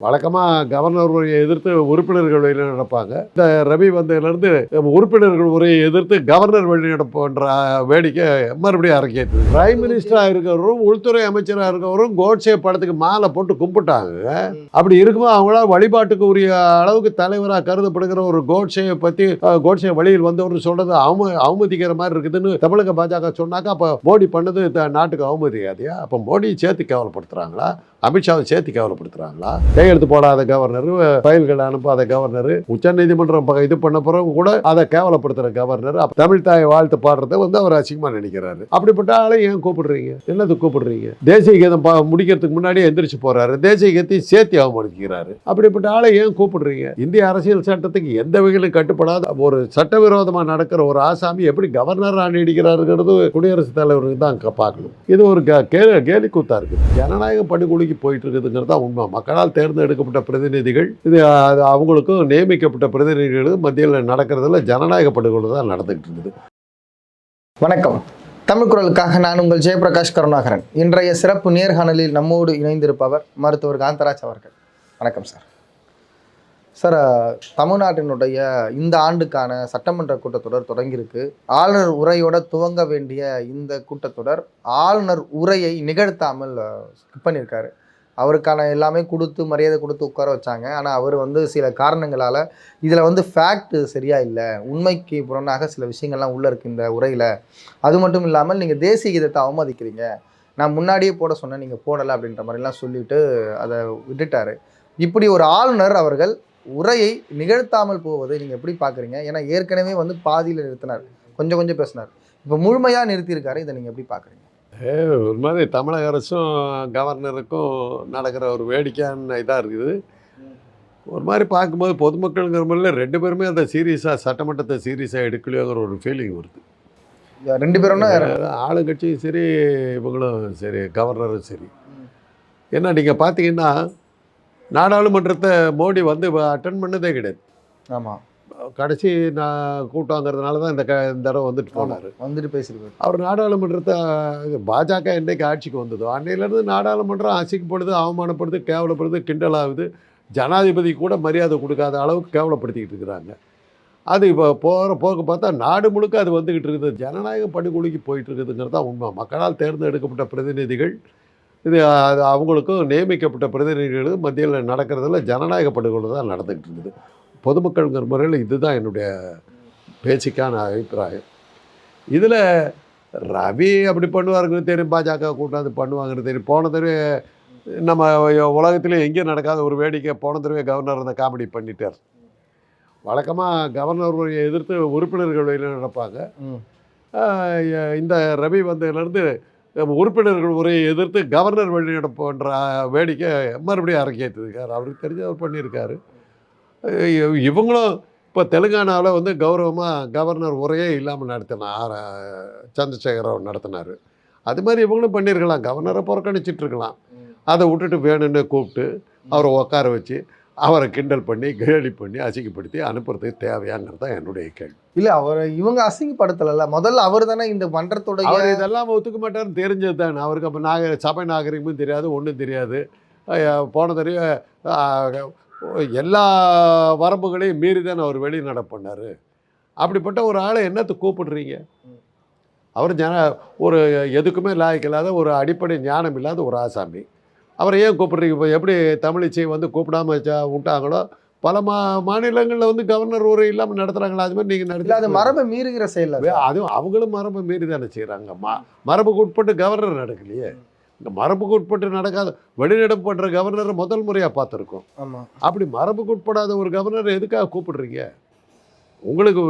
வழக்கமாக கவர்னர் உரையை எதிர்த்து உறுப்பினர்கள் வெளியே நடப்பாங்க இந்த ரவி வந்ததுலேருந்து உறுப்பினர்கள் உரையை எதிர்த்து கவர்னர் வழி நடப்புன்ற வேடிக்கை மறுபடியும் அரங்கேற்று பிரைம் மினிஸ்டராக இருக்கிறவரும் உள்துறை அமைச்சராக இருக்கிறவரும் கோட்ஸே படத்துக்கு மாலை போட்டு கும்பிட்டாங்க. அப்படி இருக்கும்போது அவங்களா வழிபாட்டுக்கு உரிய அளவுக்கு தலைவராக கருதப்படுகிற ஒரு கோட்ஸையை பற்றி கோட்ஸே வழியில் வந்தவர் சொல்கிறது அவம அவமதிக்கிற மாதிரி இருக்குதுன்னு தமிழக பாஜக சொன்னாக்கா அப்போ மோடி பண்ணது த- நாட்டுக்கு அவமதிக்காதியா? அப்போ மோடியை சேர்த்து கேவலப்படுத்துறாங்களா? அமித்ஷாவை சேர்த்து கேவலப்படுத்துறாங்களா? கையெழுத்து போடாத கவர்னர் ஃபைல்கள் அனுப்பாத கவர்னர் உச்சநீதிமன்றம் இது பண்ண பிறகு கூட அதை கேவலப்படுத்துற கவர்னர் தமிழ் தாய் வாழ்த்து பாடுறத வந்து அவர் அசிங்கமா நினைக்கிறாரு. அப்படிப்பட்ட ஆளை ஏன் கூப்பிடுறீங்க? என்னது கூப்பிடுறீங்க? தேசிய கீதம் பா- முடிக்கிறதுக்கு முன்னாடியே எந்திரிச்சு போறாரு. தேசிய கீதத்தையும் சேர்த்து அவமதிக்கிறாரு. அப்படிப்பட்ட ஆளை ஏன் கூப்பிடுறீங்க? இந்திய அரசியல் சட்டத்துக்கு எந்த வகையிலும் கட்டுப்படாத ஒரு சட்டவிரோதமா நடக்கிற ஒரு ஆசாமி எப்படி கவர்னர் ஆணி அடிக்கிறாருங்கிறது குடியரசுத் தலைவருக்கு தான் பார்க்கணும். இது ஒரு கே- கேலி கூத்தா இருக்கு. ஜனநாயக படுகொலைக்கு போயிட்டு இருக்குதுங்கிறது தான் உண்மை. மக்களால் தேர்ந்தெடுக்கப்பட்ட பிரதிநிதிகள் இது அது அவங்களுக்கும் நியமிக்கப்பட்ட பிரதிநிதிகளுக்கும் மத்தியில் நடக்கிறதுல ஜனநாயக படுகொலை தான் நடந்துகிட்டு இருக்குது வணக்கம். தமிழ் குரலுக்காக நான் உங்கள் ஜெயபிரகாஷ் கருணாகரன். இன்றைய சிறப்பு நேர்காணலில் நம்மோடு இணைந்திருப்பவர் மருத்துவர் காந்தராஜ் அவர்கள். வணக்கம் சார். சார் தமிழ்நாட்டினுடைய இந்த ஆண்டுக்கான சட்டமன்ற கூட்டத்தொடர் தொடங்கியிருக்கு. ஆளுநர் உரையோட துவங்க வேண்டிய இந்த கூட்டத்தொடர் ஆளுநர் உரையை நிகழ்த்தாமல் ஸ்கிப் பண்ணியிருக்காரு. அவருக்கான எல்லாமே கொடுத்து மரியாதை கொடுத்து உட்கார வச்சாங்க. ஆனால் அவர் வந்து சில காரணங்களால் இதில் வந்து ஃபேக்ட் சரியாக இல்லை. உண்மைக்கு புறனாக சில விஷயங்கள்லாம் உள்ளே இருக்குது இந்த உரையில். அது மட்டும் இல்லாமல் நீங்கள் தேசிய கீதத்தை அவமதிக்கிறீங்க. நான் முன்னாடியே போட சொன்னேன் நீங்கள் போடலை அப்படின்ற மாதிரிலாம் சொல்லிட்டு அதை விட்டுட்டார். இப்படி ஒரு ஆளுநர் அவர்கள் உரையை நிகழ்த்தாமல் போவதை நீங்கள் எப்படி பார்க்குறீங்க ஏன்னா ஏற்கனவே வந்து பாதியில் நிறுத்தினார். கொஞ்சம் கொஞ்சம் பேசினார். இப்போ முழுமையாக நிறுத்தியிருக்காரு. இதை நீங்கள் எப்படி பார்க்குறீங்க ஒரு மாதிரி தமிழக அரசும் கவர்னருக்கும் நடக்கிற ஒரு வேடிக்கையான இதாக இருக்குது. ஒரு மாதிரி பார்க்கும்போது பொதுமக்கள்ங்கிற முறையில் ரெண்டு பேருமே அந்த சீரியஸாக சட்டமன்றத்தை சீரியஸாக எடுக்கலையோங்கிற ஒரு ஃபீலிங் வருது. ரெண்டு பேரும்னா ஆளுங்கட்சியும் சரி இவங்களும் சரி கவர்னரும் சரி. ஏன்னா நீங்கள் பார்த்தீங்கன்னா நாடாளுமன்றத்தை மோடி வந்து அட்டன் பண்ணதே கிடையாது. ஆமாம் கடைசி நான் கூட்டங்கிறதுனால தான் இந்த க இந்த தடவை வந்துட்டு போனார். வந்துட்டு பேசியிருக்காரு. அவர் நாடாளுமன்றத்தை பாஜக என்றைக்கு ஆட்சிக்கு வந்ததோ. அன்னையிலேருந்து நாடாளுமன்றம் அசிங்கப்படுது அவமானப்படுது கேவலப்படுது கிண்டல் ஆகுது ஜனாதிபதி கூட மரியாதை கொடுக்காத அளவுக்கு கேவலப்படுத்திக்கிட்டு இருக்கிறாங்க. அது இப்போ போகிற போக்கு பார்த்தா நாடு முழுக்க அது வந்துக்கிட்டு இருக்குது. ஜனநாயக படுகொலைக்கு போயிட்டு இருக்குதுங்கிறது தான் உண்மை. மக்களால் தேர்ந்தெடுக்கப்பட்ட பிரதிநிதிகள் இது அது அவங்களுக்கும் நியமிக்கப்பட்ட பிரதிநிதிகளுக்கும் மத்தியில் நடக்கிறதுல ஜனநாயக படுகொலை தான் நடந்துக்கிட்டு இருக்குது பொதுமக்கள்ங்கிற முறையில் இதுதான் என்னுடைய பேசிக்கான அபிப்பிராயம். இதில் ரவி அப்படி பண்ணுவாருங்கிறது தெரியும் பாஜக கூட்டாந்து பண்ணுவாங்கிறது தெரியும். போன தடவை நம்ம உலகத்திலே எங்கேயும் நடக்காத ஒரு வேடிக்கை போன தடவை கவர்னர் அந்த காமெடி பண்ணிட்டார். வழக்கமாக கவர்னர் எதிர்த்து உறுப்பினர்கள் வெளியில் நடப்பாங்க. இந்த ரவி வந்ததுலேருந்து உறுப்பினர்கள் உரையை எதிர்த்து கவர்னர் வெளியிடப்போன்ற வேடிக்கை மறுபடியும் அரங்கேற்றிருக்கார். அவருக்கு தெரிஞ்சு அவர் பண்ணியிருக்காரு. இவங்களும் இப்போ தெலுங்கானாவில் வந்து கௌரவமாக கவர்னர் உரையே இல்லாமல் நடத்தினார் சந்திரசேகர நடத்தினார். அது மாதிரி இவங்களும் பண்ணியிருக்கலாம். கவர்னரை புறக்கணிச்சிட்டு இருக்கலாம் அதை விட்டுட்டு வேணும்னு கூப்பிட்டு அவரை உட்கார வச்சு அவரை கிண்டல் பண்ணி கேலி பண்ணி அசிங்கப்படுத்தி அனுப்புறதுக்கு தேவையாங்கிறது தான் என்னுடைய கேள்வி. இல்லை அவர் இவங்க அசிங்கப்படுத்தலைல்ல. முதல்ல அவர் தானே இந்த மன்றத்துடைய அவர் இதெல்லாம் ஒத்துக்க மாட்டாருன்னு தெரிஞ்சது தானே. அவருக்கு அப்போ நாக சபை நாகரிகமும் தெரியாது ஒன்றும் தெரியாது. போன தடவை எல்லா வரம்புகளையும் மீறி தானே அவர் வெளி நட பண்ணார். அப்படிப்பட்ட ஒரு ஆளை என்னத்தை கூப்பிடுறீங்க? அவர் ஜன ஒரு எதுக்குமே லாய்க்கில்லாத ஒரு அடிப்படை ஞானம் இல்லாத ஒரு ஆசாமி. அவரை ஏன் கூப்பிடுறீங்க? இப்போ எப்படி தமிழிசை வந்து கூப்பிடாம விட்டாங்களோ? பல மா மாநிலங்களில் வந்து கவர்னர் ஒரு இல்லாமல் நடத்துகிறாங்களா அது மாதிரி நீங்கள் இல்ல அது நடத்தி மரபை மீறுகிற செயல் அது. அதுவும் அவங்களும் மரபு மீறி தானே செய்கிறாங்க ம மரபுக்கு உட்பட்டு கவர்னர் நடக்கலையே. இந்த மரபுக்கு உட்பட்டு நடக்காத வெளிநடப்பு பண்ணுற கவர்னரை முதல் முறையாக பார்த்துருக்கோம். அப்படி மரபுக்கு உட்படாத ஒரு கவர்னரை எதுக்காக கூப்பிடுறீங்க? உங்களுக்கு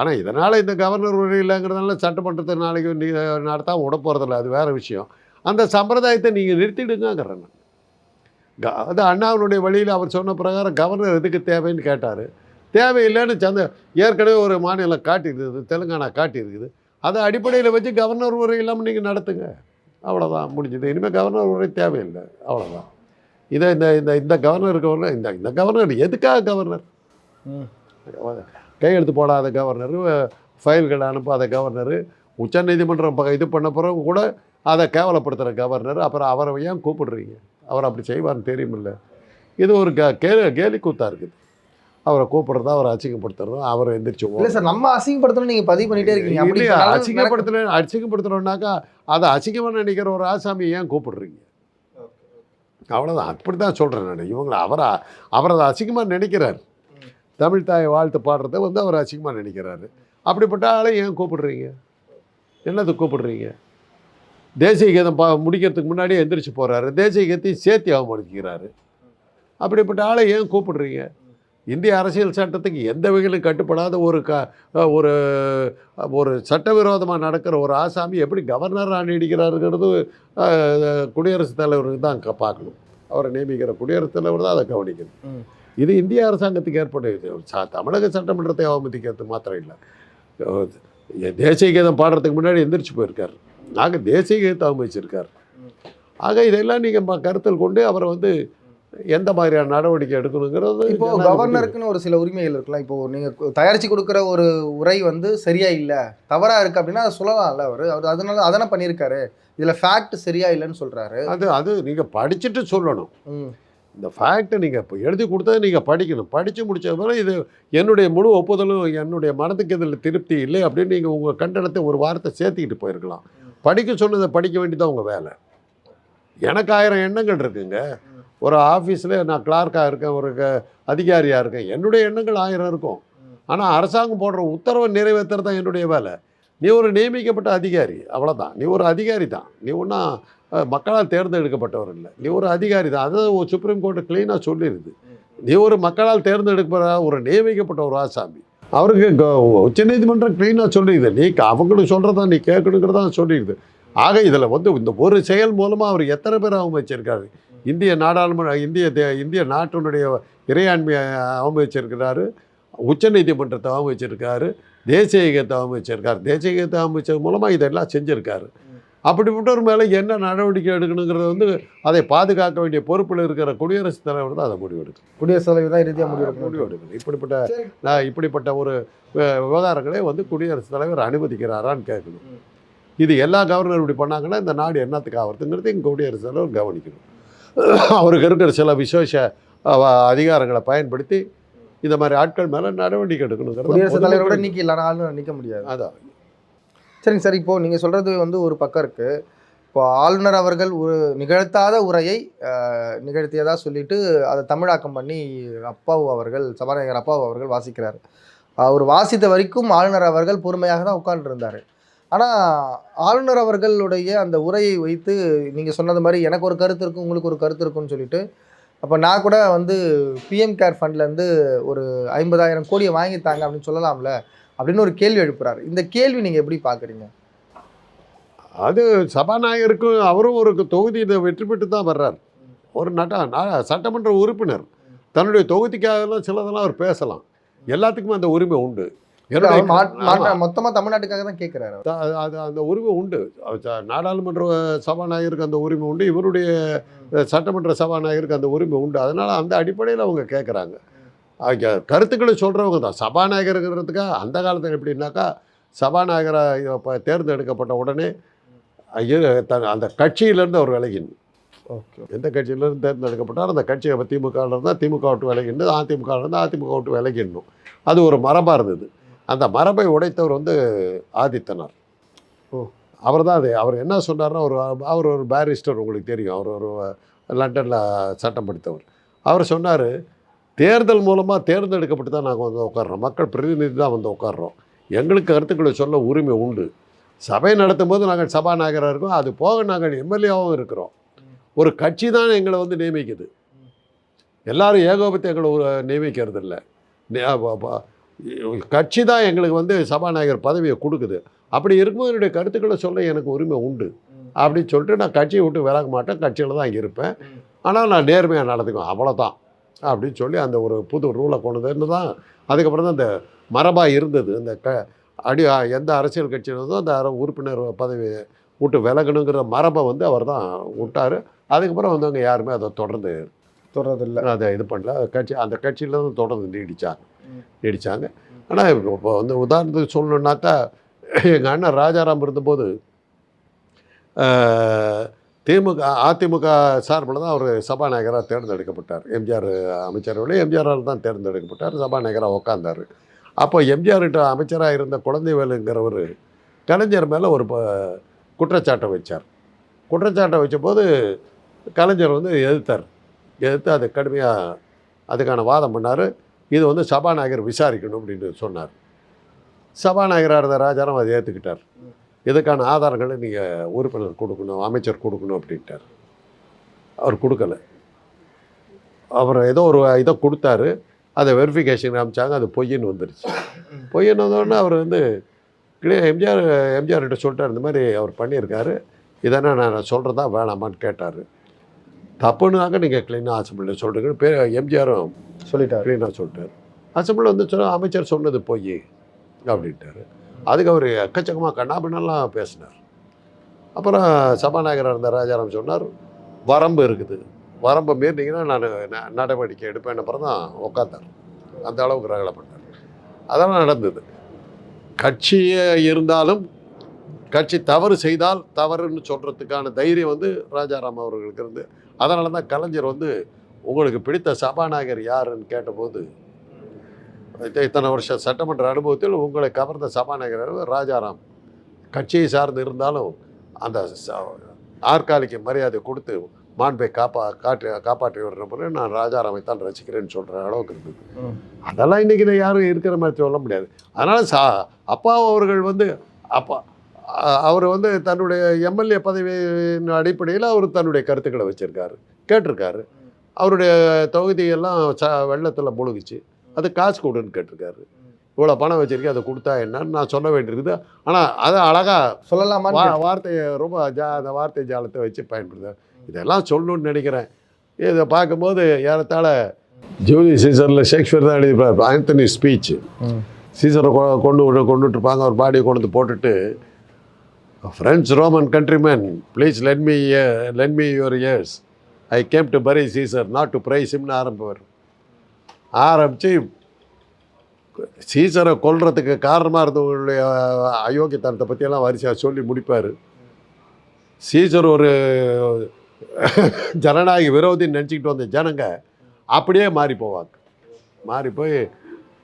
ஆனால் இதனால் இந்த கவர்னர் உரை இல்லைங்கிறதுனால சட்டமன்றத்தை நாளைக்கு நீ நடத்தாம விட போகிறதில்ல அது வேறு விஷயம். அந்த சம்பிரதாயத்தை நீங்கள் நிறுத்திடுங்கிறேன் நான். அது அண்ணாவினுடைய வழியில் அவர் சொன்ன பிரகாரம் கவர்னர் எதுக்கு தேவைன்னு கேட்டார். தேவையில்லைன்னு சந்த ஏற்கனவே ஒரு மாநிலம் காட்டியிருக்குது தெலுங்கானா காட்டியிருக்குது. அதை அடிப்படையில் வச்சு கவர்னர் உரை இல்லாமல் நீங்கள் நடத்துங்க. அவ்வளோதான் முடிஞ்சது. இனிமேல் கவர்னர் உரை தேவையில்லை அவ்வளோதான் இதை இந்த இந்த இந்த கவர்னர் கவர்னர் இந்த இந்த கவர்னர் எதுக்காக கவர்னர். கையெழுத்து போடாத கவர்னர் ஃபைல்கள் அனுப்பாத கவர்னர் உச்சநீதிமன்றம் இது பண்ண பிறகு கூட அதை கேவலப்படுத்துகிற கவர்னர் அப்புறம் அவரை ஏன் கூப்பிடுறீங்க? அவர் அப்படி செய்வார்னு தெரியுமில்ல. இது ஒரு க கே கேலி கூத்தா இருக்குது. அவரை கூப்பிடுறதா அவரை அசிங்கப்படுத்துறதா அவரை எந்திரிச்சு இல்ல சார் நம்ம அசிங்கப்படுத்தணும் நீங்க பதிவு பண்ணிட்டே இருக்கீங்க. இல்லையா அசிங்கப்படுத்தல அசிங்கப்படுத்துறோம்னாக்கா அதை அசிங்கமாக நினைக்கிற ஒரு ஆசாமி ஏன் கூப்பிடுறீங்க? அவ்வளோதான் அப்படி தான் சொல்கிறேன் நான். இவங்களை அவரை அவர் அதை அசிங்கமாக நினைக்கிறார். தமிழ் தாய் வாழ்த்து பாடுறத வந்து அவர் அசிங்கமாக நினைக்கிறாரு. அப்படிப்பட்ட ஆளை ஏன் கூப்பிடுறீங்க? என்னது கூப்பிடுறீங்க? தேசிய கீதம் பா முடிக்கிறதுக்கு முன்னாடியே எந்திரிச்சு போகிறாரு தேசிய கீதத்தையும் சேர்த்து அவமதிக்கிறாரு. அப்படிப்பட்ட ஆளை ஏன் கூப்பிடுறீங்க? இந்திய அரசியல் சட்டத்துக்கு எந்த வகையிலும் கட்டுப்படாத ஒரு க ஒரு ஒரு சட்டவிரோதமாக நடக்கிற ஒரு ஆசாமி எப்படி கவர்னராக நீடிக்கிறாருங்கிறது அஹ், குடியரசுத் தலைவருக்கு தான் பார்க்கணும். அவரை நியமிக்கிற குடியரசுத் தலைவர் தான் அதை கவனிக்கணும். இது இந்திய அரசாங்கத்துக்கு ஏற்பட்ட தமிழக சட்டமன்றத்தை அவமதிக்கிறது மாத்திரம் இல்லை. தேசிய கீதம் பாடுறதுக்கு முன்னாடி எந்திரிச்சு போயிருக்காரு. ஆக தேசிய கீதத்தை அவமதிச்சிருக்காரு ஆக இதெல்லாம் நீங்கள் கருத்தில் கொண்டு அவரை வந்து எந்த மாதிரியான நடவடிக்கை எடுக்கணுங்கிறது இப்போ ஜனாதிபதி- கவர்னருக்கு ஒரு சில உரிமைகள் இருக்கலாம் இப்போ நீங்க கு- தயாரிச்சு கொடுக்குற ஒரு உரை வந்து சரியா இல்ல தவறா இருக்கு அப்படின்னா அதை சொல்லலாம்ல அவர். அவர் அதனால அதனை பண்ணியிருக்காரு இதுல ஃபேக்ட் சரியா இல்லைன்னு சொல்றாரு. அது அது நீங்கள் படிச்சுட்டு சொல்லணும். இந்த ஃபேக்ட்டை நீங்கள் இப்போ எழுதி கொடுத்ததை நீங்கள் படிக்கணும். படித்து முடிச்ச பிறகு இது என்னுடைய முழு ஒப்புதலும் என்னுடைய மனதுக்கு இதில் திருப்தி இல்லை அப்படின்னு நீங்கள் உங்கள் கண்டனத்தை ஒரு வார்த்தை சேர்த்துக்கிட்டு போயிருக்கலாம். படிக்க சொன்னதை படிக்க வேண்டியதான் உங்கள் வேலை. எனக்கு ஆயிரம் எண்ணங்கள் இருக்குங்க. ஒரு ஆஃபீஸில் நான் கிளார்க்காக இருக்கேன் ஒரு க அதிகாரியாக இருக்கேன். என்னுடைய எண்ணங்கள் ஆயிரம் இருக்கும். ஆனால் அரசாங்கம் போடுற உத்தரவை நிறைவேற்றுறது தான் என்னுடைய வேலை. நீ ஒரு நியமிக்கப்பட்ட அதிகாரி அவ்வளோதான் நீ ஒரு அதிகாரி தான் நீ ஒன்றா மக்களால் தேர்ந்தெடுக்கப்பட்டவர் இல்லை. நீ ஒரு அதிகாரி தான் அதை ஒரு சுப்ரீம் கோர்ட்டு க்ளீனாக சொல்லிடுது நீ ஒரு மக்களால் தேர்ந்தெடுக்கிற ஒரு நியமிக்கப்பட்ட ஒரு ஆசாமி. அவருக்கு உச்சநீதிமன்றம் க்ளீனாக சொல்லிடுது. நீ க- அவங்களுக்கு சொல்கிறதா நீ கேட்கணுங்கிறதா சொல்லிடுது. ஆக இதில் வந்து இந்த ஒரு செயல் மூலமாக அவர் எத்தனை பேர் அவமதிச்சிருக்காரு? இந்திய நாடாளுமன்ற இந்திய தே இந்திய நாட்டினுடைய இறையாண்மையை அவமதிச்சிருக்கிறாரு. உச்சநீதிமன்றத்தை அவமதிச்சிருக்காரு. தேசிய கீதத்தை அவமதிச்சிருக்காரு. தேசிய கீதத்தை அவமதிச்சது மூலமாக இதெல்லாம் செஞ்சுருக்காரு. அப்படிப்பட்டவர் மேலே என்ன நடவடிக்கை எடுக்கணுங்கிறது வந்து அதை பாதுகாக்க வேண்டிய பொறுப்பில் இருக்கிற குடியரசுத் தலைவர் தான் அதை முடிவெடுக்கும் குடியரசுத் தலைவர் தான் இறுதியா முடிவு முடிவெடுக்கணும். இப்படிப்பட்ட நான் இப்படிப்பட்ட ஒரு விவகாரங்களை வந்து குடியரசுத் தலைவர் அனுமதிக்கிறாரான்னு கேட்கணும். இது எல்லா கவர்னர் இப்படி பண்ணாங்கன்னா இந்த நாடு என்னத்துக்கு ஆகிறதுங்கிறது இங்கே குடியரசுத் தலைவர் கவனிக்கணும். அவருக்கு இருக்கிற சில விசேஷ அதிகாரங்களை பயன்படுத்தி இந்த மாதிரி ஆட்கள் மேலே நடவடிக்கை எடுக்கணுங்கிறது குடியரசுத் தலைவரோட பொதுமக்களுக்கு- நீக்கி இல்லைனா ஆளுநர் நிக்க முடியாது. அதான். சரிங்க சார். இப்போது நீங்கள் சொல்கிறது வந்து ஒரு பக்கம் இருக்குது இப்போ ஆளுநர் அவர்கள் ஒரு நிகழ்த்தாத உரையை நிகழ்த்தியதாக சொல்லிட்டு அதை தமிழாக்கம் பண்ணி அப்பாவு அவர்கள் சபாநாயகர் அப்பாவு அவர்கள் வாசிக்கிறார். அவர் வாசித்த வரைக்கும் ஆளுநர் அவர்கள் பொறுமையாக தான் உட்காந்துருந்தார் ஆனால் ஆளுநர் அவர்களுடைய அந்த உரையை வைத்து நீங்கள் சொன்னது மாதிரி எனக்கு ஒரு கருத்து இருக்கும் உங்களுக்கு ஒரு கருத்து இருக்கும்னு சொல்லிட்டு அப்போ நான் கூட வந்து பிஎம் கேர் ஃபண்ட்லேருந்து ஒரு ஐம்பதாயிரம் கோடியை வாங்கித்தாங்க அப்படின்னு சொல்லலாம்ல. அப்படின்னு ஒரு கேள்வி எழுப்புறாரு. இந்த கேள்வி நீங்கள் எப்படி பார்க்குறீங்க? அது சபாநாயகருக்கும் அவரும் ஒரு தொகுதியில் வெற்றி பெற்று தான் வர்றார். ஒரு நட்ட சட்டமன்ற உறுப்பினர். தன்னுடைய தொகுதிக்காகலாம் சிலதெல்லாம் அவர் பேசலாம். எல்லாத்துக்குமே அந்த உரிமை உண்டு. மொத்தமாக தமிழ்நாட்டுக்காக தான் கேட்குறாரு அது அந்த உரிமை உண்டு. நாடாளுமன்ற சபாநாயகருக்கு அந்த உரிமை உண்டு. இவருடைய சட்டமன்ற சபாநாயகருக்கு அந்த உரிமை உண்டு. அதனால் அந்த அடிப்படையில் அவங்க கேட்குறாங்க கருத்துக்களை சொல்கிறவங்க தான். சபாநாயகருங்கிறதுக்காக அந்த காலத்தில் எப்படின்னாக்கா சபாநாயகராக இப்போ தேர்ந்தெடுக்கப்பட்ட உடனே ஐய- த- அந்த கட்சியிலேருந்து அவர் விலகிடணும் ஓகே. எந்த கட்சியிலேருந்து தேர்ந்தெடுக்கப்பட்டார் அந்த கட்சி இப்போ திமுகவில் இருந்தால் திமுக விட்டு விலகிண்டு அதிமுக இருந்தால் அதிமுக விட்டு விலகிடணும் அது ஒரு மரபாக இருந்தது. அந்த மரபை உடைத்தவர் வந்து ஆதித்தனார். ஓ. அவர் தான் அது. அவர் என்ன சொன்னார்னா ஒரு அவர் ஒரு பேரிஸ்டர் உங்களுக்கு தெரியும். அவர் ஒரு லண்டனில் சட்டம் படித்தவர். அவர் சொன்னார் தேர்தல் மூலமாக தேர்ந்தெடுக்கப்பட்டு தான் நாங்கள் வந்து உட்கார்றோம். மக்கள் பிரதிநிதி தான் வந்து உட்கார்றோம். எங்களுக்கு கருத்துக்களை சொல்ல உரிமை உண்டு. சபை நடத்தும் போது நாங்கள் சபாநாயகராக இருக்கோம். அது போக நாங்கள் எம்எல்ஏவாகவும் இருக்கிறோம். ஒரு கட்சி தான் எங்களை வந்து நியமிக்குது. எல்லாரும் ஏகோபத்தை எங்களை ஒரு நியமிக்கிறது இல்லை கட்சி தான் எங்களுக்கு வந்து சபாநாயகர் பதவியை கொடுக்குது. அப்படி இருக்கும்போது என்னுடைய கருத்துக்களை சொல்ல எனக்கு உரிமை உண்டு. அப்படின்னு சொல்லிட்டு நான் கட்சியை விட்டு விலக மாட்டேன். கட்சியில் தான் இருப்பேன். ஆனால் நான் நேர்மையாக நடந்துக்குவேன். அவ்வளோதான் அப்படின்னு சொல்லி அந்த ஒரு புது ரூலை கொண்டு வந்து தான் அதுக்கப்புறம் தான் இந்த மரபாக இருந்தது. இந்த க அடி எந்த அரசியல் கட்சியில் இருந்தோ அந்த உறுப்பினர் பதவி விட்டு விலகணுங்கிற மரபை வந்து அவர் தான் விட்டார். அதுக்கப்புறம் வந்தவங்க யாருமே அதை தொடர்ந்து தொடரதில்லை அதை இது பண்ணல. கட்சி அந்த கட்சியில் தான் தொடர்ந்து நீடிச்சாங்க. ம். நீடிச்சாங்க. ஆனால் இப்போ வந்து உதாரணத்துக்கு சொல்லணுன்னாக்கா எங்கள் அண்ணன் ராஜாராம் இருந்தபோது திமுக அதிமுக சார்பில் தான் அவர் சபாநாயகராக தேர்ந்தெடுக்கப்பட்டார். எம்ஜிஆர் அமைச்சரவையில் எம்ஜிஆரால் தான் தேர்ந்தெடுக்கப்பட்டார். சபாநாயகராக உட்காந்தார் அப்போ எம்ஜிஆர்கிட்ட அமைச்சராக இருந்த குழந்தைவேலுங்கிறவர் கலைஞர் மேலே ஒரு ப- குற்றச்சாட்டை வச்சார். குற்றச்சாட்டை வச்சபோது கலைஞர் வந்து எதிர்த்தார். எதிர்த்து அது கடுமையாக அதுக்கான வாதம் பண்ணார். இது வந்து சபாநாயகர் விசாரிக்கணும் அப்படின்னு சொன்னார். சபாநாயகராக இருந்த ராஜாராம் அதை ஏற்றுக்கிட்டார் இதுக்கான ஆதாரங்களை நீங்கள் உறுப்பினர் கொடுக்கணும் அமைச்சர் கொடுக்கணும் அப்படின்ட்டார். அவர் கொடுக்கல. அவர் ஏதோ ஒரு இதை கொடுத்தாரு. அதை வெரிஃபிகேஷன் காமிச்சாங்க அது பொய்ன்னு வந்துருச்சு. பொய்ன்னு வந்தோடனே அவர் வந்து எம்ஜிஆர் எம்ஜிஆர்கிட்ட சொல்லிட்டார். இந்த மாதிரி அவர் பண்ணியிருக்காரு. இதென்ன நான் சொல்கிறதா வேணாமான்னு கேட்டார். தப்புனாக்க நீங்கள் க்ளீனாக அசம்பிளியில் சொல்கிறீங்கன்னு பே எம்ஜிஆரும் சொல்லிட்டாரு. க்ளீனாக சொல்லிட்டார். அசம்பிளில் வந்து சொன்ன அமைச்சர் சொன்னது பொய் அப்படின்ட்டாரு. அதுக்கு அவர் எக்கச்சக்கமாக கண்ணாபின்னெல்லாம் பேசினார். அப்புறம் சபாநாயகராக இருந்த ராஜாராம் சொன்னார் வரம்பு இருக்குது. வரம்பை மீறினீங்கன்னா நான் ந- நடவடிக்கை எடுப்பேன். அப்புறம் தான் உட்காந்தார் அந்த அளவுக்கு ரகலை பண்ணார். அதெல்லாம் நடந்தது. கட்சியே இருந்தாலும் கட்சி தவறு செய்தால் தவறுன்னு சொல்கிறதுக்கான தைரியம் வந்து ராஜாராம் அவர்களுக்கு இருந்து. அதனால தான் கலைஞர் வந்து உங்களுக்கு பிடித்த சபாநாயகர் யாருன்னு? கேட்டபோது இத்தனை வருஷம் சட்டமன்ற அனுபவத்தில் உங்களை கவர்ந்த சபாநாயகர் ராஜாராம். கட்சியை சார்ந்து இருந்தாலும் அந்த ச- ஆற்காலிக்கு மரியாதை கொடுத்து மாண்பை காப்பா காட்டு காப்பாற்றி விடுற முறை நான் ராஜாராமை தான் ரசிக்கிறேன்னு சொல்கிற அளவுக்கு இருந்தது. ம். அதெல்லாம் இன்றைக்கி யாரும் இருக்கிற மாதிரி சொல்ல முடியாது. அதனால் சா அப்பா அவர்கள் வந்து அப்பா அவர் வந்து தன்னுடைய எம்எல்ஏ பதவியின் அடிப்படையில் அவர் தன்னுடைய கருத்துக்களை வச்சுருக்காரு கேட்டிருக்காரு. அவருடைய தொகுதியெல்லாம் ச வெள்ளத்தில் முழுகுச்சு. அது காசு கொடுன்னு கேட்டிருக்காரு. இவ்வளோ பணம் வச்சிருக்கேன் அதை கொடுத்தா என்னன்னு நான் சொல்ல வேண்டியிருக்குது. ஆனால் அதை அழகாக கேட்டேன். வார்த்தையை ரொம்ப ஜா அந்த வார்த்தை ஜாலத்தை வச்சு பயன்படுத்த இதெல்லாம் சொல்லணும்னு நினைக்கிறேன். இதை பார்க்கும்போது ஏறத்தாழ ஜூலி சீசரில் ஷேக்ஸ்பியர் தான் எழுதியிருப்பார். Antony speech. சீசரை கொ- கொண்டு விட்டு கொண்டுட்டு இருப்பாங்க அவர் பாடியை கொண்டு வந்து போட்டுட்டு friends Roman countrymen please let me let me your ears I came to bury Caesar not to praise ஹிம்னு ஆரம்பிப்பார். ஆரம்பித்து சீசரை கொல்றதுக்கு காரணமாக இருந்தவங்களுடைய அயோக்கியத்தனத்தை பற்றியெல்லாம் வரிசையாக சொல்லி முடிப்பார். சீசர் ஒரு ஜனநாயக விரோதின்னு நினச்சிக்கிட்டு வந்த ஜனங்க அப்படியே மாறி போவாங்க. மாறி போய்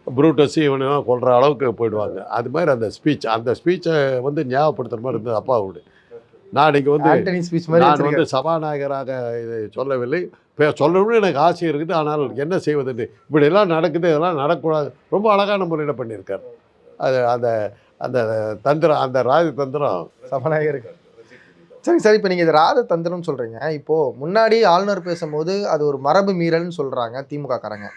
ப்ரூட்டஸ் இவனெல்லாம் கொல்ற அளவுக்கு போயிடுவாங்க. அது மாதிரி அந்த ஸ்பீச் அந்த ஸ்பீச்சை வந்து ஞாபகப்படுத்துகிற மாதிரி இருந்தது அப்பாவோட நான் இங்கே வந்து நான். வந்து சபாநாயகராக இதை சொல்லவில்லை. இப்போ சொல்லணும்னு எனக்கு ஆசை இருக்குது. ஆனால் என்ன செய்வதுன்னு இப்படியெல்லாம் நடக்குது இதெல்லாம் நடக்கக்கூடாது ரொம்ப அழகான முறையில் பண்ணியிருக்கார். அது அந்த அந்த தந்திரம் அந்த ராஜதந்திரம் இருக்கு. சரி சரி. இப்போ நீங்கள் இது ராத தந்திரம்னு சொல்கிறீங்க இப்போது முன்னாடி ஆளுநர் பேசும்போது அது ஒரு மரபு மீறல்னு சொல்கிறாங்க திமுக காரங்க.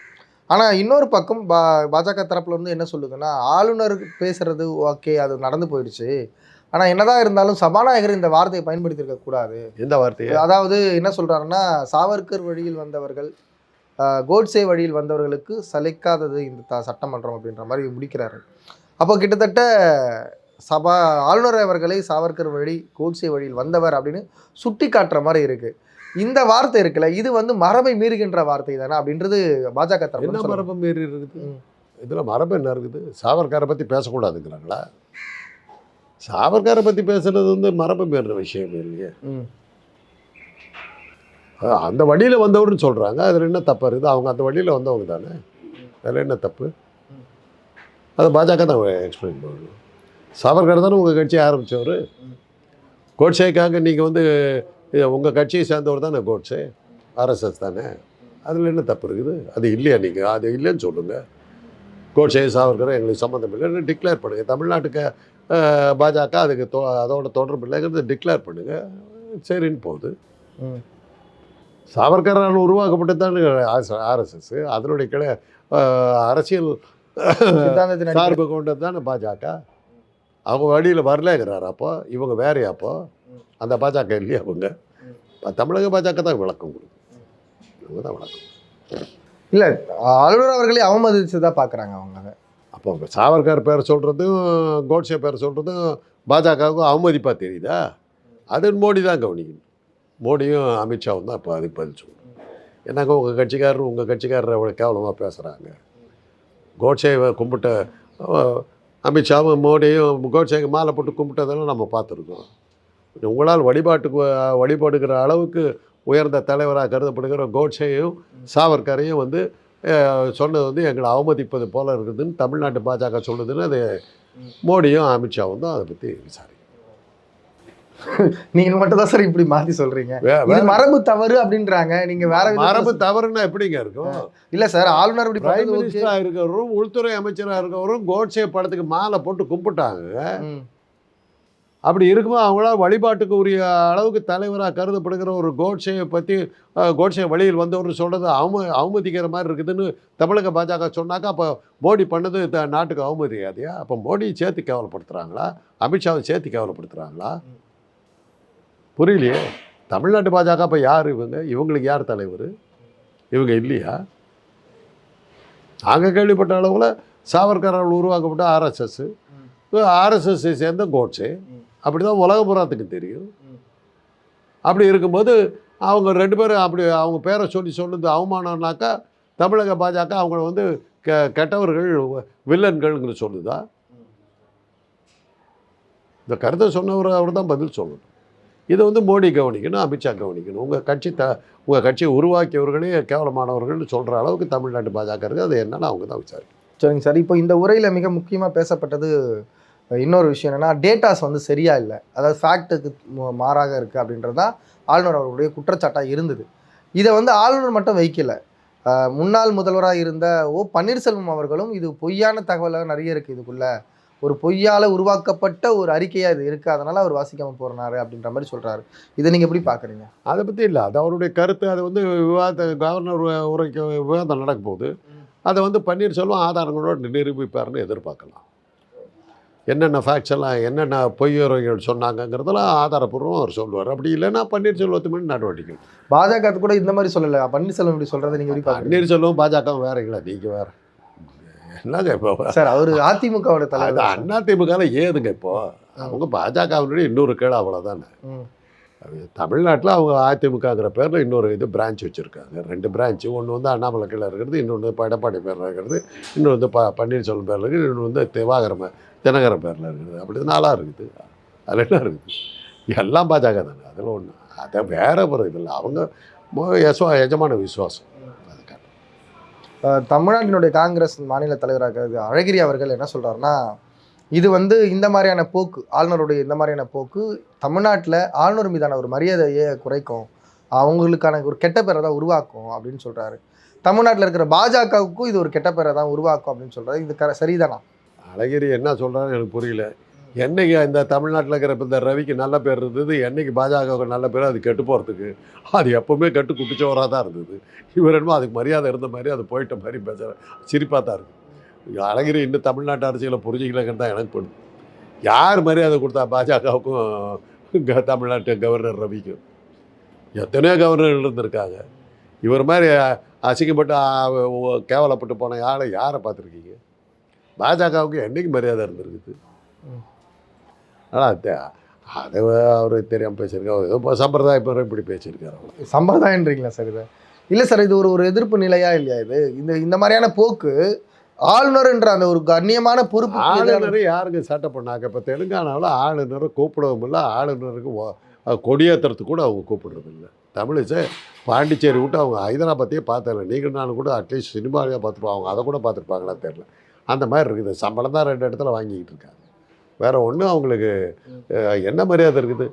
ஆனால் இன்னொரு பக்கம் பா பாஜக தரப்புல இருந்து என்ன சொல்லுதுன்னா ஆளுநர் பேசுகிறது ஓகே அது நடந்து போயிடுச்சு. ஆனால் என்னதான் இருந்தாலும் சபாநாயகர் இந்த வார்த்தையை பயன்படுத்தியிருக்க கூடாது. எந்த வார்த்தையை? அதாவது என்ன சொல்றாருன்னா சாவர்கர் வழியில் வந்தவர்கள் கோட்சே வழியில் வந்தவர்களுக்கு சலிக்காதது இந்த த சட்டமன்றம் அப்படின்ற மாதிரி முடிக்கிறாரு. அப்போ கிட்டத்தட்ட சபா ஆளுநர் அவர்களை சாவர்கர் வழி கோட்சே வழியில் வந்தவர் அப்படின்னு சுட்டி காட்டுற மாதிரி இருக்கு. இந்த வார்த்தை இருக்குல்ல இது வந்து மரபை மீறுகின்ற வார்த்தை தானே அப்படின்றது பாஜக என்ன தரப்பு சொல்றாங்க. மரபு மீறி இருக்குது. இதில் மரபு என்ன இருக்குது? சாவர்காரை பற்றி பேசக்கூடாதுங்கிறாங்களா? சாவர்காரை பற்றி பேசுறது வந்து மரபு மீறின விஷயம் இல்லையே அந்த வழியில் வந்தவர்னு சொல்கிறாங்க அதில் என்ன தப்பு இருக்குது? அவங்க அந்த வழியில் வந்தவங்க தானே. அதில் என்ன தப்பு? அது பாஜக தான் எக்ஸ்பிளைன் பண்ணணும். சாவர்கர் தானே உங்கள் கட்சியை ஆரம்பித்தவர் கோட்சேக்காக நீங்கள் வந்து உங்கள் கட்சியை சேர்ந்தவர் தானே கோட்சே? ஆர்எஸ்எஸ் தானே? அதில் என்ன தப்பு இருக்குது? அது இல்லையா நீங்கள் அது இல்லைன்னு சொல்லுங்கள் கோட்சே சாவர்கர் எங்களுக்கு சம்மந்தம் இல்லைன்னு டிக்ளேர் பண்ணுங்கள் தமிழ்நாட்டுக்கு பாஜக அதுக்கு தொ அதோட தொடர்பு இல்லைங்கிறது டிக்ளேர் பண்ணுங்கள் சரின்னு போகுது. சாவர்கரால் உருவாக்கப்பட்டது தான் ஆர்எஸ்எஸ் அதனுடைய கிளை அரசியல் சார்பு கொண்டது தானே பாஜக? அவங்க வழியில் வரலங்கிறார் அப்போ. இவங்க வேறையா அப்போ? அந்த பாஜக இல்லையா அவங்க? தமிழக பாஜக தான் விளக்கம் கொடுக்கும். இவங்க தான் விளக்கம் இல்ல ஆளுநர் அவர்களை அவமதிச்சதா பாக்குறாங்க அவங்க அதை. அப்போ சாவர்கர் பேரை சொல்கிறதும் கோட்ஸே பேர் சொல்கிறதும் பாஜகவுக்கும் அவமதிப்பாக தெரியுதா? அது மோடி தான் கவனிக்கணும். மோடியும் அமித்ஷாவும் தான் இப்போ அதுக்கு பதில் சொல்லணும். என்னங்க உங்கள் கட்சிக்காரர் உங்கள் கட்சிக்காரர் அவ்வளோ கேவலமாக பேசுகிறாங்க கோட்ஸே கும்பிட்ட அமித்ஷாவும் மோடியும் கோட்ஸேக்கு மாலை போட்டு கும்பிட்டதெல்லாம் நம்ம பார்த்துருக்கோம். உங்களால் வழிபாட்டுக்கு அஹ், வழிபடுகிற அளவுக்கு உயர்ந்த தலைவராக கருதப்படுகிற கோட்சேயும் சாவர்கரையும் வந்து சொன்னது வந்து எங்களை அவமதிப்பது போல இருக்குதுன்னு தமிழ்நாட்டு பாஜக சொல்லுதுன்னு அது மோடியும் அமித்ஷாவும் தான் அதை பற்றி விசாரி நீங்க மட்டும் தான் சார் இப்படி மாத்தி சொல்றீங்க. மரபு தவறு அப்படின்றாங்க. நீங்க வேற மரபு தவறுன்னா எப்படிங்க இருக்கும்? இல்ல சார் ஆளுநர் இப்படி பிரைம். மினிஸ்டராக இருக்கிறவரும் உள்துறை அமைச்சராக இருக்கிறவரும் கோட்சே படத்துக்கு மாலை போட்டு கும்பிட்டாங்க. அப்படி இருக்கும்போது அவங்களால வழிபாட்டுக்கு உரிய அளவுக்கு தலைவராக கருதப்படுகிற ஒரு கோட்சேயை பற்றி கோட்சே வழியில் வந்தவர் சொல்கிறது அவம அவமதிக்கிற மாதிரி இருக்குதுன்னு தமிழக பாஜக சொன்னாக்கா அப்போ மோடி பண்ணது த- நாட்டுக்கு அவமதியாதையா? அப்போ மோடியை சேர்த்து கேவலப்படுத்துகிறாங்களா அமித்ஷாவை சேர்த்து கேவலப்படுத்துகிறாங்களா புரியலையே. தமிழ்நாட்டு பாஜக அப்போ யார் இவங்க? இவங்களுக்கு யார் தலைவர்? இவங்க இல்லையா? நாங்கள் கேள்விப்பட்ட அளவில் சாவர்கரால் உருவாக்கப்பட்ட ஆர்எஸ்எஸ் ஆர்எஸ்எஸ்ஸை சேர்ந்த கோட்ஸே. அப்படி தான் உலக புறத்துக்கு தெரியும். அப்படி இருக்கும்போது அவங்க ரெண்டு பேரும் அப்படி அவங்க பேரை சொல்லி சொல்லுது அவமானம்னாக்கா தமிழக பாஜக அவங்கள வந்து கெ கெட்டவர்கள் வில்லன்கள்ங்கிற சொல்லுதா. இந்த கருத்தை சொன்னவர் அவர் தான் பதில் சொல்லணும். இதை வந்து மோடி கவனிக்கணும் அமித்ஷா கவனிக்கணும். உங்கள் கட்சி த உங்கள் கட்சியை உருவாக்கியவர்களே கேவலமானவர்கள்னு சொல்கிற அளவுக்கு தமிழ்நாட்டு பாஜக இருக்குது. அது என்னன்னு அவங்க தான் விசாரிக்கணும். சரிங்க சார். இப்போ இந்த உரையில மிக முக்கியமா பேசப்பட்டது இன்னொரு விஷயம் என்னன்னா டேட்டாஸ் வந்து சரியா இல்லை. அதாவது ஃபேக்ட்டுக்கு மாறாக இருக்கு அப்படின்றது தான் ஆளுநர் அவர்களுடைய குற்றச்சாட்டா இருந்தது. இதை வந்து ஆளுநர் மட்டும் வைக்கல. முன்னாள் முதல்வராக இருந்த ஓ பன்னீர்செல்வம் அவர்களும் இது பொய்யான தகவலாக நிறைய இருக்கு இதுக்குள்ள. ஒரு பொய்யால உருவாக்கப்பட்ட ஒரு அறிக்கையா இது இருக்கு. அதனால அவர் வாசிக்காம போறாரு அப்படின்ற மாதிரி சொல்றாரு. இதை நீங்க எப்படி பாக்குறீங்க? அதை பற்றி இல்லை. அது அவருடைய கருத்து. அது வந்து விவாத கவர்னர் உரைக்கு விவாதம் நடக்க போகுது. அதை வந்து பன்னீர்செல்வம் ஆதாரங்களோடு நிரூபிப்பார்னு எதிர்பார்க்கலாம். என்னென்ன ஃபேக்ட்ஸ் எல்லாம் என்னென்ன பொய்யுரைகள் சொன்னாங்கங்கிறதெல்லாம் ஆதாரப்பூர்வம் அவர் சொல்லுவார். அப்படி இல்லைன்னா பன்னீர்செல்வத்து மேல் நடவடிக்கை பாஜக கூட இந்த மாதிரி சொல்லல. பன்னீர்செல்வம் இப்படி சொல்றதை நீங்க எப்படி பாக்குறீங்க பன்னீர்செல்வம் பாஜக வேறங்களா நீங்கள் வேற. என்னங்க இப்போ? சார் அவர் அதிமுகவோட தலைவர். தான் அண்ணா திமுகவில் ஏதுங்க இப்போ? அவங்க பாஜகவினுடைய இன்னொரு கீழே அவ்வளோதானே. தமிழ்நாட்டில் அவங்க அதிமுகங்கிற பேரில் இன்னொரு இது பிரான்ச் வச்சுருக்காங்க. ரெண்டு பிரான்ச்சு ஒன்று வந்து அண்ணாமலை கீழே இருக்கிறது இன்னொன்று எடப்பாடி பேரில் இருக்கிறது இன்னொன்று வந்து ப பன்னீர்செல்வம் பேரில் இருக்குது இன்னொன்று வந்து திவாகரம் தினகர பேரில் இருக்குது. அப்படி நாளாக இருக்குது. அதில் என்ன இருக்குது. எல்லாம் பாஜக தானே. அதில் ஒன்று அதை வேற ஒரு இதில் அவங்க யசோ எஜமான விசுவாசம். தமிழ்நாட்டினுடைய காங்கிரஸ் மாநில தலைவராக அழகிரி அவர்கள் என்ன சொல்கிறாருன்னா இது வந்து இந்த மாதிரியான போக்கு ஆளுநருடைய இந்த மாதிரியான போக்கு தமிழ்நாட்டில் ஆளுநர் மீதான ஒரு மரியாதையை குறைக்கும் அவங்களுக்கான ஒரு கெட்ட பேரை தான் உருவாக்கும் அப்படின்னு சொல்கிறாரு தமிழ்நாட்டில் இருக்கிற பாஜகவுக்கும் இது ஒரு கெட்ட பேரை தான் உருவாக்கும் அப்படின்னு சொல்கிறாரு இது க சரிதானா? அழகிரி என்ன சொல்கிறான்னு எனக்கு புரியல. என்னைக்கு இந்த தமிழ்நாட்டில் இருக்கிற இந்த ரவிக்கு நல்ல பேர் இருந்தது என்னைக்கு பாஜகவுக்கு நல்ல பேர் அது கெட்டு போகிறதுக்கு அது எப்போவுமே கெட்டு குட்டிச்சவராக தான் இருந்தது. இவர் என்னமோ அதுக்கு மரியாதை இருந்த மாதிரி அது போயிட்ட மாதிரி பேசுகிற சிரிப்பாக தான் இருக்குது அழகிரி இன்னும் தமிழ்நாட்டு அரசியலை புரிஞ்சிக்கலங்கிறது தான் எனக்கு பண்ணும் யார் மரியாதை கொடுத்தா பாஜகவுக்கும் க- தமிழ்நாட்டு கவர்னர் ரவிக்கும்? எத்தனையோ கவர்னர்கள் இருந்திருக்காங்க. இவர் மாதிரி அசிங்கப்பட்டு கேவலப்பட்டு போன யாரை யாரை பார்த்துருக்கீங்க? பாஜகவுக்கு என்னைக்கு மரியாதை இருந்திருக்குது. ஆனால் அது அவர் தெரியாமல் பேசியிருக்காரு. ஏதோ சம்பிரதாய பேர் இப்படி பேசியிருக்காரு சம்பிரதாயன்றீங்களா சார் இது? இல்லை சார் இது ஒரு ஒரு எதிர்ப்பு நிலையா இல்லையா இது? இந்த இந்த மாதிரியான போக்கு ஆளுநர் என்ற அந்த ஒரு கண்ணியமான பொறுப்பு ஆளுநரை யாருங்க சட்டை பண்ணாங்க இப்போ தெலுங்கானாவில் ஆளுநரை கூப்பிடவும் இல்லை. ஆளுநருக்கு கொடியேற்றுறதுக்கு கூட அவங்க கூப்பிடுறது இல்லை. தமிழிசை பாண்டிச்சேரி விட்டு அவங்க ஹைதராபாத்தையே பார்த்ததில்ல நீங்கள் நானும் கூட அட்லீஸ்ட் சினிமாவே பார்த்துருப்போம். அவங்க அதை கூட பார்த்துருப்பாங்களா தெரில அந்த மாதிரி இருக்குது. சம்பளம் தான் ரெண்டு இடத்துல வாங்கிக்கிட்டு இருக்காங்க. வேற ஒன்றும் அவங்களுக்கு என்ன மரியாதை இருக்குது?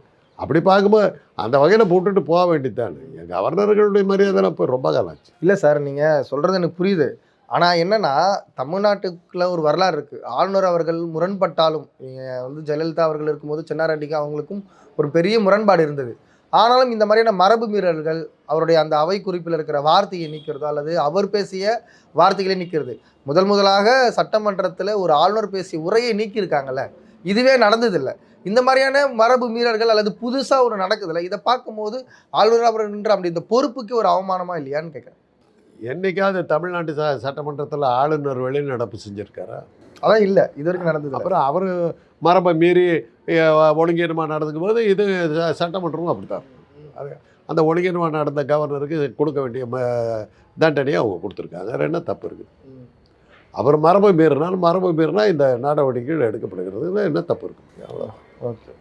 அப்படி பார்க்கும்போது அந்த வகையில் போட்டுட்டு போக வேண்டியதுதானே. என் கவர்னர்களுடைய மரியாதைலாம் இப்போ ரொம்ப காலம் ஆச்சு. இல்லை சார் நீங்கள் சொல்கிறது எனக்கு புரியுது. ஆனால் என்னன்னா தமிழ்நாட்டுக்குள்ள ஒரு வரலாறு இருக்குது ஆளுநர் அவர்கள் முரண்பட்டாலும் நீங்கள் வந்து ஜெயலலிதா அவர்கள் இருக்கும்போது சென்னாரெட்டிக்கு அவங்களுக்கும் ஒரு பெரிய முரண்பாடு இருந்தது. ஆனாலும் இந்த மாதிரியான மரபு மீறல்கள் அவருடைய அந்த அவை குறிப்பில் இருக்கிற வார்த்தையை நீக்கிறதோ அல்லது அவர் பேசிய வார்த்தைகளை நீக்கிறது. முதல் முதலாக சட்டமன்றத்தில் ஒரு ஆளுநர் பேசிய உரையை நீக்கியிருக்காங்கல்ல இதுவே நடந்ததில்லை. இந்த மாதிரியான மரபு மீறல்கள் அல்லது புதுசாக ஒரு நடக்குதுல்ல இதை பார்க்கும்போது ஆளுநர் அவர் நின்ற அப்படி இந்த பொறுப்புக்கு ஒரு அவமானமா இல்லையான்னு கேட்குறேன். என்றைக்காவது தமிழ்நாட்டு ச சட்டமன்றத்தில் ஆளுநர் வெளிநடப்பு செஞ்சுருக்காரா? அதான் இல்லை இது வரைக்கும் நடந்தது அப்புறம் அவர் மரபை மீறி ஒழுங்கீனமாக நடந்துக்கும் போது இது சட்டமன்றமும் அப்படித்தான். அது அந்த ஒழுங்கீனமாக நடந்த கவர்னருக்கு கொடுக்க வேண்டிய ம தண்டனையை அவங்க கொடுத்துருக்காங்க. வேற என்ன தப்பு இருக்குது? அவர் மரபை மீறினாலும் மரபை மீறினா இந்த நடவடிக்கைகள் எடுக்கப்படுகிறது. என்ன தப்பு இருக்குது? அவ்வளோ ஓகே.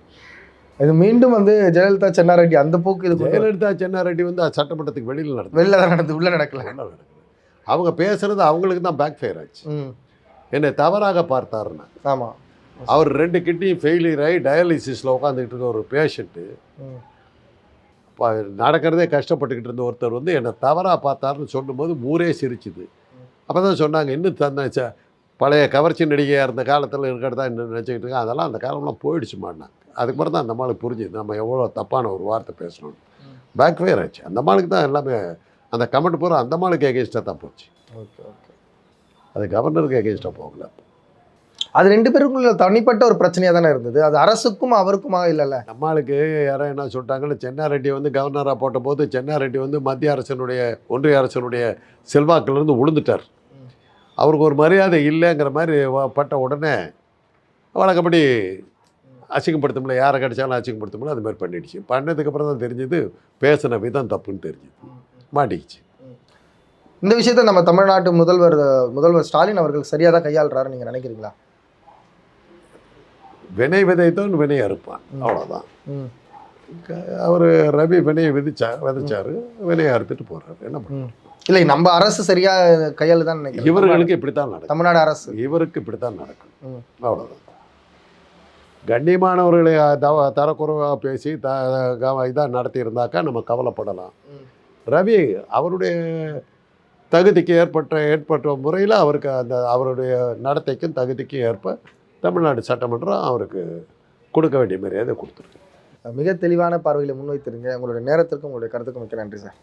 இது மீண்டும் வந்து ஜெயலலிதா சென்னாரெட்டி அந்த போக்கு இது ஜெயலலிதா சென்னாரெட்டி வந்து சட்டமன்றத்துக்கு வெளியில் நடந்தது வெளில தான் நடந்து உள்ள நடக்கல. அவங்க பேசுறது அவங்களுக்கு தான் பேக் ஃபயர் ஆச்சு என்னை தவறாக பார்த்தாருன்னா. ஆமா. அவர் ரெண்டு கிட்னியும் ஃபெயிலியர் ஆகி டயாலிசிஸில் உட்காந்துக்கிட்டு இருக்க ஒரு பேஷண்ட்டு நடக்கிறதே கஷ்டப்பட்டுக்கிட்டு இருந்த ஒருத்தர் வந்து என்னை தவறாக பார்த்தாருன்னு சொல்லும்போது ஊரே சிரிச்சுது. அப்போ தான் சொன்னாங்க இன்னும் தந்த பழைய கவர்ச்சி நடிகையாக இருந்த காலத்தில் இருக்கிறதா இன்னும் நினச்சிக்கிட்டு இருக்கேன் அதெல்லாம் அந்த காலம்லாம் போயிடுச்சுமான்னாங்க அதுக்கு பிறகு தான் அந்த மாளுக்கு புரிஞ்சுது நம்ம எவ்வளோ தப்பான ஒரு வார்த்தை பேசணும் பேக் ஃபயர் ஆச்சு. அந்த மாளுக்கு தான் எல்லாமே அந்த கமெண்ட் பூரா அந்த மாளுக்கு எகேன்ஸ்டாக தான் போச்சு. Okay okay. அது கவர்னருக்கு எகேன்ஸ்டாக போகல. அது ரெண்டு பேருக்குள்ள தனிப்பட்ட ஒரு பிரச்சனையா தானே இருந்தது. அது அரசுக்கும் அவருக்குமாக இல்லைல்ல. நம்மளுக்கு யாரோ என்ன சொல்லிட்டாங்கன்னு சென்னாரெட்டி வந்து கவர்னராக போட்டபோது சென்னாரெட்டி வந்து மத்திய அரசனுடைய ஒன்றிய அரசனுடைய செல்வாக்கிலிருந்து உளுந்துட்டார். அவருக்கு ஒரு மரியாதை இல்லைங்கிற மாதிரி பட்ட உடனே வழக்கப்படி அசிங்கப்படுத்தமுடியல. யாரை கடிச்சாலும் அசிங்கப்படுத்தமுடியல. அது மாதிரி பண்ணிடுச்சு. பண்ணதுக்கப்புறம் தான் தெரிஞ்சது பேசின விதம் தப்புன்னு தெரிஞ்சுது. மாட்டிக்கிச்சு. இந்த விஷயத்தை நம்ம தமிழ்நாட்டு முதல்வர் முதல்வர் ஸ்டாலின் அவர்கள் சரியா தான் கையாளுறாரு நீங்க நினைக்கிறீங்களா? வினை விதைத்தவன் வினை அறுப்பான். அவ்வளோதான் அவர் ரவி வினையை விதிச்சா விதைச்சாரு வினையை அறுத்துட்டு போறாரு. என்ன பண்ண ம். இல்லை நம்ம அரசு சரியா கையாளுதான் நினைக்கிறேன். இவர்களுக்கு இப்படித்தான் நடக்கும். தமிழ்நாடு அரசு. இவருக்கு இப்படித்தான் நடக்கும். அவ்வளோதான் கண்ணியமானவர்களை தவ தரக்குறைவாக பேசி த இதாக நடத்தியிருந்தாக்கா நம்ம கவலைப்படலாம். ரவி அவருடைய தகுதிக்கு ஏற்பட்ட ஏற்பட்ட முறையில் அவருக்கு அந்த அவருடைய நடத்தைக்கும் தகுதிக்கும் ஏற்ப தமிழ்நாடு சட்டமன்றம் அவருக்கு கொடுக்க வேண்டிய மரியாதை கொடுத்துருக்கு. மிக தெளிவான பார்வையில் முன்வைத்திருங்க. உங்களுடைய நேரத்திற்கும் உங்களுடைய கருத்துக்கும் மிக்க நன்றி சார்.